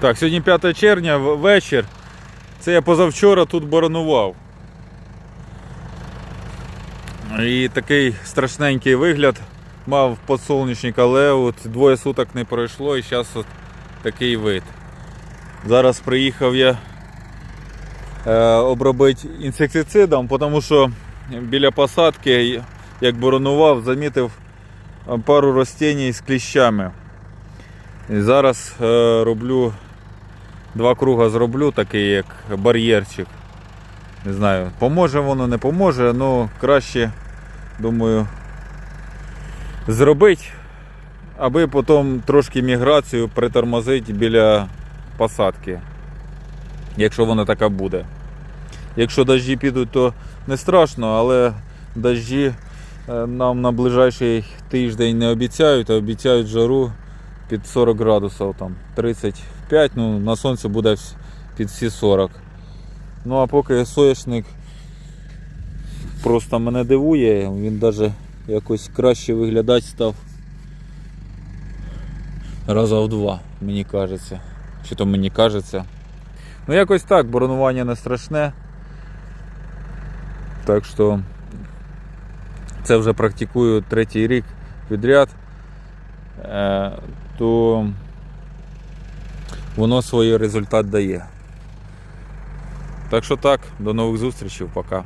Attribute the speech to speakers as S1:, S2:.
S1: Так, сьогодні 5 червня, вечір. Це я позавчора тут боронував. І такий страшненький вигляд мав подсолнечник, але от двоє суток не пройшло і зараз от такий вид. Зараз приїхав я е, обробити інсектицидом, тому що біля посадки, як боронував, замітив е, пару ростень з кліщами. І зараз е, роблю два круга зроблю, такий як бар'єрчик. Не знаю, поможе воно, не поможе, але краще, думаю, зробити, аби потім трошки міграцію притормозити біля посадки. Якщо вона така буде. Якщо дощі підуть, то не страшно, але дощі е, нам на ближайший тиждень не обіцяють, а обіцяють жару під 40 градусів, там 35, ну на сонці буде під всі 40. Ну а поки соняшник просто мене дивує, він навіть якось краще виглядати став. Раза в два, мені кажеться. Чи то мені кажеться. Ну якось так, боронування не страшне. Так що це вже практикую третій рік підряд. Е, то воно свій результат дає. Так що так, до нових зустрічей, пока.